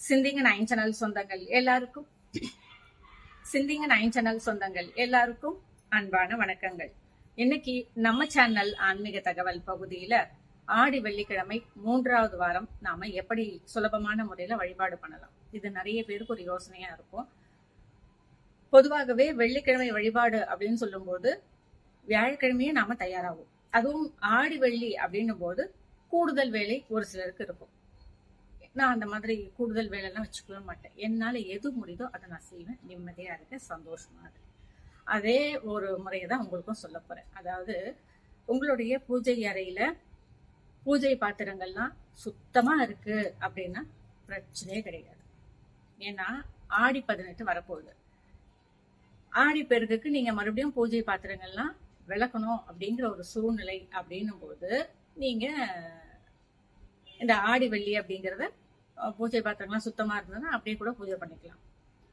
சிந்திங்க nine channel சொந்தங்கள் எல்லாருக்கும். சிந்திங்க நைன் சேனல் சொந்தங்கள் எல்லாருக்கும் அன்பான வணக்கங்கள். இன்னைக்கு நம்ம சேனல் ஆன்மீக தகவல் பகுதியில ஆடி வெள்ளிக்கிழமை மூன்றாவது வாரம் நாம எப்படி சுலபமான முறையில வழிபாடு பண்ணலாம். இது நிறைய பேருக்கு ஒரு யோசனையா இருக்கும். பொதுவாகவே வெள்ளிக்கிழமை வழிபாடு அப்படின்னு சொல்லும்போது வியாழக்கிழமையே நாம தயாராகும். அதுவும் ஆடி வெள்ளி அப்படின்னும் போது கூடுதல் வேலை ஒரு சிலருக்கு இருக்கும். நான் அந்த மாதிரி கூடுதல் வேலைலாம் வச்சுக்கவே மாட்டேன். என்னால் எது முடியுதோ அதை நான் செய்வேன். நிம்மதியாக இருக்கேன் சந்தோஷமா இருக்கேன் அதே ஒரு முறையை தான் உங்களுக்கும் சொல்ல போகிறேன் அதாவது உங்களுடைய பூஜை அறையில் பூஜை பாத்திரங்கள்லாம் சுத்தமாக இருக்கு அப்படின்னா பிரச்சனையே கிடையாது. ஏன்னா ஆடி பதினெட்டு வரப்போகுது. ஆடி பெருக்குக்கு நீங்கள் மறுபடியும் பூஜை பாத்திரங்கள்லாம் விளக்கணும் அப்படிங்கிற ஒரு சூழ்நிலை அப்படின்னும் போது நீங்கள் இந்த ஆடி வெள்ளி அப்படிங்கிறத பூஜை பாத்திரங்கள்லாம் சுத்தமாக இருந்ததுன்னா அப்படியே கூட பூஜை பண்ணிக்கலாம்.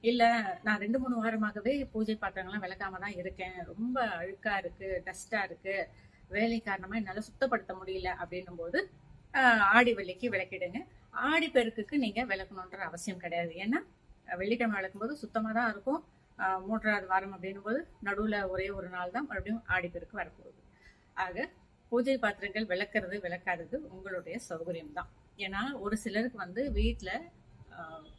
இல்லை நான் ரெண்டு மூணு வாரமாகவே பூஜை பாத்திரங்கள்லாம் விளக்காம தான் இருக்கேன். ரொம்ப அழுக்காக இருக்குது டஸ்ட்டாக இருக்குது வேலை காரணமாக என்னால் சுத்தப்படுத்த முடியல அப்படின்னும் போது ஆடி வெள்ளிக்கு விளக்கிடுங்க. ஆடி பெருக்குக்கு நீங்கள் விளக்கணுன்ற அவசியம் கிடையாது. ஏன்னா வெள்ளிக்கிழமை வெள்ளிக்கிழமை விளக்கும்போது சுத்தமாக தான் இருக்கும். மூன்றாவது வாரம் அப்படின்னும் போது நடுவில் ஒரே ஒரு நாள் தான் மறுபடியும் ஆடி பெருக்கு வரப்போகுது. ஆக பூஜை பாத்திரங்கள் விளக்குறது விளக்காதது உங்களுடைய சௌகரியம் தான் ஏன்னா ஒரு சிலருக்கு வந்து வீட்டில்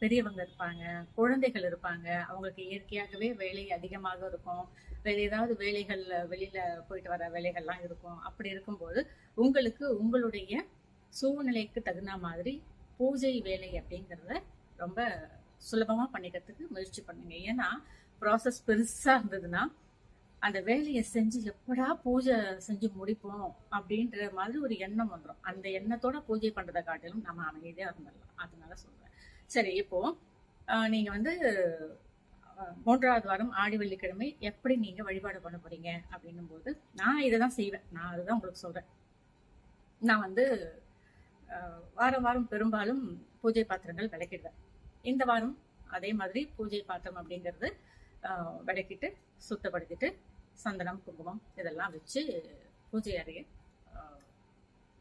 பெரியவங்க இருப்பாங்க குழந்தைகள் இருப்பாங்க அவங்களுக்கு இயற்கையாகவே வேலை அதிகமாக இருக்கும். வேறு ஏதாவது வேலைகள் வெளியில் போயிட்டு வர வேலைகள்லாம் இருக்கும். அப்படி இருக்கும்போது உங்களுக்கு உங்களுடைய சூழ்நிலைக்கு தகுந்த மாதிரி பூஜை வேலை அப்படிங்கிறத ரொம்ப சுலபமாக பண்ணிக்கிறதுக்கு முயற்சி பண்ணுங்க. ஏன்னா ப்ராசஸ் பெருசாக இருந்ததுன்னா அந்த வேலையை செஞ்சு எப்படா பூஜை செஞ்சு முடிப்போம் அப்படின்ற மாதிரி ஒரு எண்ணம் வந்துடும் அந்த எண்ணத்தோட பூஜை பண்றதை காட்டிலும் நம்ம அமைதியாக இருந்துடலாம். அதனால சொல்றேன். சரி இப்போ நீங்கள் நீங்க வந்து மூன்றாவது வாரம் ஆடி வெள்ளிக்கிழமை எப்படி நீங்க வழிபாடு பண்ண போறீங்க அப்படின்னும் போது நான் இதை தான் செய்வேன். நான் அதுதான் உங்களுக்கு சொல்றேன். நான் வந்து வாரம் வாரம் பெரும்பாலும் பூஜை பாத்திரங்கள் விளக்கிடுவேன். இந்த வாரம் அதே மாதிரி பூஜை பாத்திரம் அப்படிங்கிறது விளக்கிட்டு சுத்தப்படுத்திட்டு சந்தனம் குங்குமம் இதெல்லாம் வச்சு பூஜை அறையை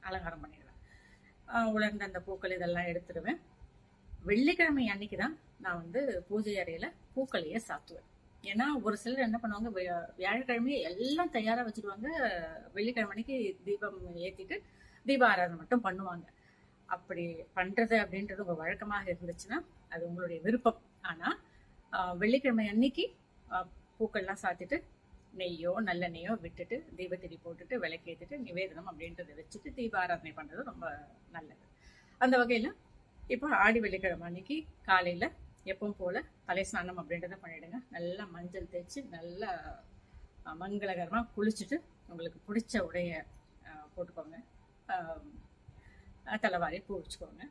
அலங்காரம் பண்ணிடுவேன். உலர்ந்த அந்த பூக்கள் இதெல்லாம் எடுத்துடுவேன். வெள்ளிக்கிழமை அன்னைக்கு தான் நான் வந்து பூஜை அறையில பூக்களையே சாத்துவேன். ஏன்னா ஒரு சிலர் என்ன பண்ணுவாங்க வியா- வியாழக்கிழமையே எல்லாம் தயாராக வச்சிருவாங்க வெள்ளிக்கிழமை அன்னைக்கு தீபம் ஏற்றிட்டு தீப ஆராதனை மட்டும் பண்ணுவாங்க. அப்படி பண்ணுறது அப்படின்றது ஒரு வழக்கமாக இருந்துச்சுன்னா அது உங்களுடைய விருப்பம். ஆனால் வெள்ளிக்கிழமை அன்னைக்கு பூக்கள்லாம் சாத்திட்டு நெய்யோ நல்லெண்ணெய்யோ விட்டுட்டு தீபத்திரி போட்டுட்டு விளக்கேத்திட்டு நிவேதனம் அப்படின்றத வச்சுட்டு தீப ஆராதனை ரொம்ப நல்லது. அந்த வகையில் இப்போ ஆடி வெள்ளிக்கிழமை அன்னைக்கு காலையில் எப்பவும் போல் தலை ஸ்நானம் அப்படின்றத பண்ணிவிடுங்க நல்லா மஞ்சள் தேய்ச்சி நல்லா மங்களகரமாக குளிச்சுட்டு உங்களுக்கு பிடிச்ச உடைய போட்டுக்கோங்க. தலைவாரி பூ வச்சுக்கோங்க.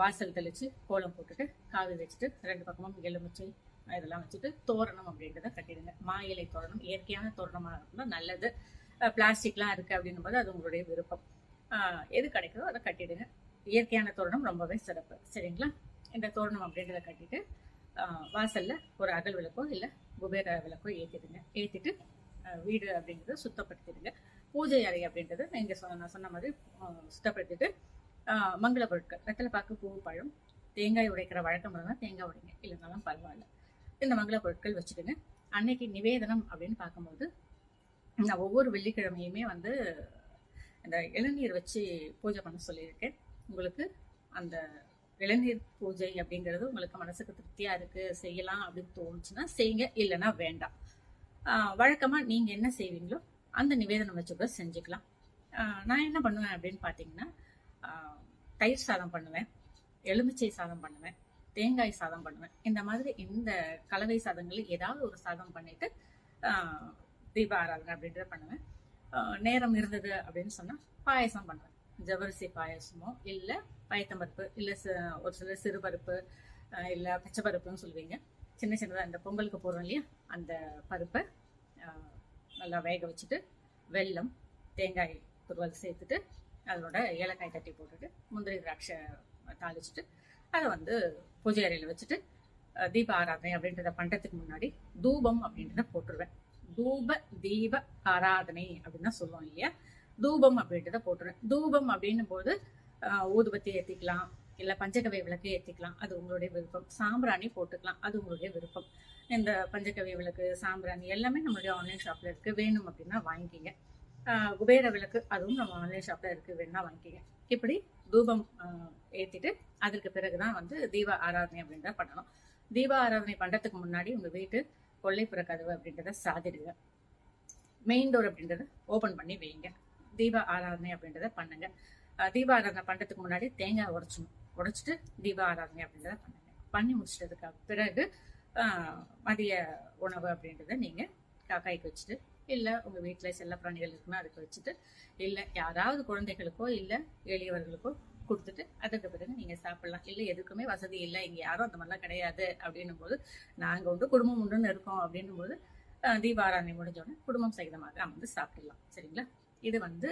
வாசல் தெளித்து கோலம் போட்டுட்டு காவி வச்சுட்டு ரெண்டு பக்கமும் எலுமிச்சை இதெல்லாம் வச்சுட்டு தோரணம் அப்படின்றத கட்டிடுங்க. மா இலை தோரணம் இயற்கையான தோரணமாக இருந்தால் நல்லது. பிளாஸ்டிக்லாம் இருக்கு அப்படின்னும் போது அது உங்களுடைய விருப்பம். எது கிடைக்குதோ அதை கட்டிடுங்க. இயற்கையான தோரணம் ரொம்பவே சிறப்பு. சரிங்களா? இந்த தோரணம் அப்படின்றத கட்டிட்டு வாசலில் வாசல்ல ஒரு அகல் விளக்கோ இல்லை குபேர விளக்கோ ஏற்றிடுங்க ஏற்றிட்டு வீடு அப்படிங்கிறத சுத்தப்படுத்திடுங்க. பூஜை அறை அப்படின்றத நீங்கள் சொன்ன நான் சொன்ன மாதிரி சுத்தப்படுத்திட்டு மங்கள பொருட்கள். வெத்தலை பாக்கு பூ பழம் தேங்காய் உடைக்கிற வழக்கம் இருந்தால் தேங்காய் உடைங்க. இல்லைனாலும் பரவாயில்ல. இந்த மங்கள பொருட்கள் வச்சுக்கோங்க. அன்னைக்கு நிவேதனம் அப்படின்னு பார்க்கும்போது நான் ஒவ்வொரு வெள்ளிக்கிழமையுமே வந்து இந்த இளநீர் வச்சு பூஜை பண்ண சொல்லியிருக்கேன். உங்களுக்கு அந்த இளநீர் பூஜை அப்படிங்கிறது உங்களுக்கு மனசுக்கு திருப்தியா இருக்கு செய்யலாம் அப்படின்னு தோணுச்சுன்னா செய்யுங்க இல்லைன்னா வேண்டாம். ஆஹ் வழக்கமா என்ன செய்வீங்களோ அந்த நிவேதனம் வச்சு கூட செஞ்சுக்கலாம். ஆஹ் நான் என்ன பண்ணுவேன் அப்படின்னு பார்த்தீங்கன்னா தயிர் சாதம் பண்ணுவேன் எலுமிச்சை சாதம் பண்ணுவேன் தேங்காய் சாதம் பண்ணுவேன். இந்த மாதிரி இந்த கலவை சாதங்களில் ஏதாவது ஒரு சாதம் பண்ணிட்டு தீப ஆராதனை அப்படின்றத பண்ணுவேன். நேரம் இருந்தது அப்படின்னு சொன்னால் பாயசம் பண்ணுவேன். ஜவரிசி பாயசமோ இல்லை பயத்தம்பருப்பு இல்லை ஒரு சிலர் சிறுபருப்பு இல்லை பச்சை பருப்புன்னு சொல்லுவீங்க. சின்ன சின்னதாக இந்த பொங்கலுக்கு போகிறோம் இல்லையா? அந்த பருப்பை நல்லா வேக வச்சுட்டு வெல்லம் தேங்காய் துருவல் சேர்த்துட்டு அதோட ஏலக்காய் தட்டி போட்டுட்டு முந்திரி திராட்சை தாளிச்சிட்டு அதை வந்து பூஜை அறையில் வச்சுட்டு தீப ஆராதனை அப்படின்றத பண்ணுறதுக்கு முன்னாடி தூபம் அப்படின்றத போட்டுருவேன். தூப தீப ஆராதனை அப்படின்னு தான் சொல்லுவோம் இல்லையா? தூபம் அப்படின்றத போட்டுருவேன். தூபம் அப்படின்னும் போது ஊதுபத்தி ஏற்றிக்கலாம் இல்லை பஞ்சகவை விளக்கு ஏற்றிக்கலாம் அது உங்களுடைய விருப்பம். சாம்பிராணி போட்டுக்கலாம். அது உங்களுடைய விருப்பம். இந்த பஞ்சகவி விளக்கு சாம்பிராணி எல்லாமே நம்மளுடைய ஆன்லைன் ஷாப்பில் இருக்குது வேணும் அப்படின்னா வாங்கிக்கிங்க. குபேர விளக்கு அதுவும் நம்ம ஆன்லைன் ஷாப்பில் இருக்கு வேணா வாங்கிக்கங்க. இப்படி தூபம் ஏற்றிட்டு அதற்கு பிறகு தான் வந்து தீப ஆராதனை அப்படின்றத பண்ணணும். தீப ஆராதனை பண்ணுறதுக்கு முன்னாடி உங்கள் வீட்டு கொல்லைப்புற கதவு அப்படின்றத சாதிடுங்க மெயின் டோர் அப்படின்றத ஓப்பன் பண்ணி வைங்க. தீப ஆராதனை அப்படின்றத பண்ணுங்க. தீப ஆராதனை பண்ணுறதுக்கு முன்னாடி தேங்காய் உடைச்சணும் உடச்சிட்டு தீப ஆராதனை அப்படின்றத பண்ணுங்க. பண்ணி முடிச்சிட்டதுக்கு பிறகு மதிய உணவு அப்படின்றத நீங்கள் காக்காய்க்கு வச்சுட்டு இல்லை உங்கள் வீட்டில் செல்ல பிராணிகள் இருக்குன்னா அதுக்கு வச்சுட்டு இல்லை யாராவது குழந்தைகளுக்கோ இல்லை எளியவர்களுக்கோ கொடுத்துட்டு அதுக்கு பிறகு நீங்கள் சாப்பிடலாம். இல்லை எதுக்குமே வசதி இல்லை இங்கே யாரும் அந்த மாதிரிலாம் கிடையாது அப்படின்னும் போது நாங்கள் உண்டு குடும்பம் உண்டுன்னு இருக்கோம் அப்படின்னும் போது அஹ் தீபாராதனை குடும்பம் சகிதமாக அமர்ந்து சாப்பிடலாம். சரிங்களா? இது வந்து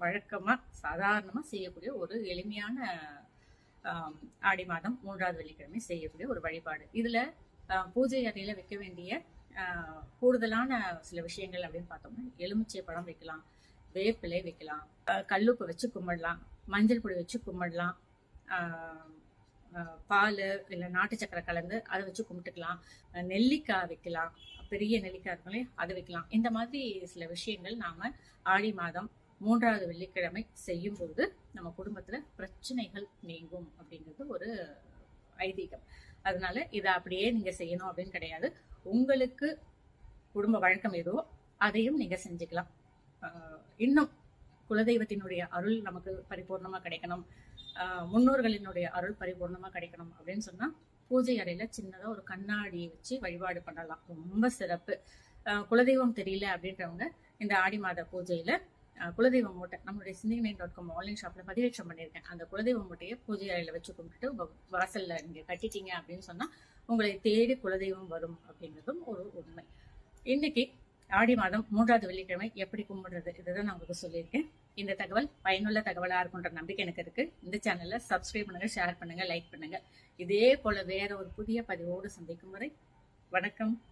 வழக்கமாக சாதாரணமாக செய்யக்கூடிய ஒரு எளிமையான ஆடி மாதம் மூன்றாவது வெள்ளிக்கிழமை செய்யக்கூடிய ஒரு வழிபாடு. இதில் பூஜை அறையில் வைக்க வேண்டிய கூடுதலான சில விஷயங்கள் அப்படின்னு பார்த்தோம்னா எலுமிச்சை பழம் வைக்கலாம் வேப்பிலை வைக்கலாம் கல்லுப்பு வச்சு கும்பிடலாம் மஞ்சள் பொடி வச்சு கும்பிடலாம் ஆஹ், பால் இல்லை நாட்டு சக்கரை கலந்து அதை வச்சு கும்பிட்டுக்கலாம் நெல்லிக்காய் வைக்கலாம் பெரிய நெல்லிக்காய் இருக்கும் அதை வைக்கலாம். இந்த மாதிரி சில விஷயங்கள் நாம ஆடி மாதம் மூன்றாவது வெள்ளிக்கிழமை செய்யும்போது நம்ம குடும்பத்துல பிரச்சனைகள் நீங்கும் அப்படிங்கிறது ஒரு ஐதீகம். அதனால இதை அப்படியே நீங்க செய்யணும் அப்படின்னு கிடையாது. உங்களுக்கு குடும்ப வழக்கம் எதுவோ அதையும் நீங்க செஞ்சுக்கலாம். இன்னும் குலதெய்வத்தினுடைய அருள் நமக்கு பரிபூர்ணமா கிடைக்கணும். முன்னோர்களினுடைய அருள் பரிபூர்ணமா கிடைக்கணும் அப்படின்னு சொன்னா பூஜை அறையில சின்னதா ஒரு கண்ணாடி வச்சு வழிபாடு பண்ணலாம். ரொம்ப சிறப்பு. குலதெய்வம் தெரியல அப்படின்றவங்க இந்த ஆடி மாத பூஜையில குலதெய்வ குலதெய்வம் மூட்டை. நம்மளுடைய சிந்திங் நைன் டாட் காம் ஆன்லைன் ஷாப்பில் பதிவேற்றம் பண்ணியிருக்கேன். அந்த குலதெய்வம் மூட்டையை பூஜை அறையில் வச்சு கும்பிட்டு வாசலில் வாசல்ல கட்டிட்டீங்க அப்படின்னு சொன்னால் உங்களை தேடி குலதெய்வம் வரும் அப்படிங்கிறதும் ஒரு உண்மை. இன்னைக்கு ஆடி மாதம் மூன்றாவது வெள்ளிக்கிழமை எப்படி கும்பிடுறது? இதுதான் நான் உங்களுக்கு சொல்லியிருக்கேன். இந்த தகவல் பயனுள்ள தகவலாக இருக்குன்ற நம்பிக்கை எனக்கு இருக்கு. இந்த சேனல்ல சப்ஸ்கிரைப் பண்ணுங்க ஷேர் பண்ணுங்க லைக் பண்ணுங்க. இதே போல வேற ஒரு புதிய பதிவோடு சந்திக்கும் வரை வணக்கம்.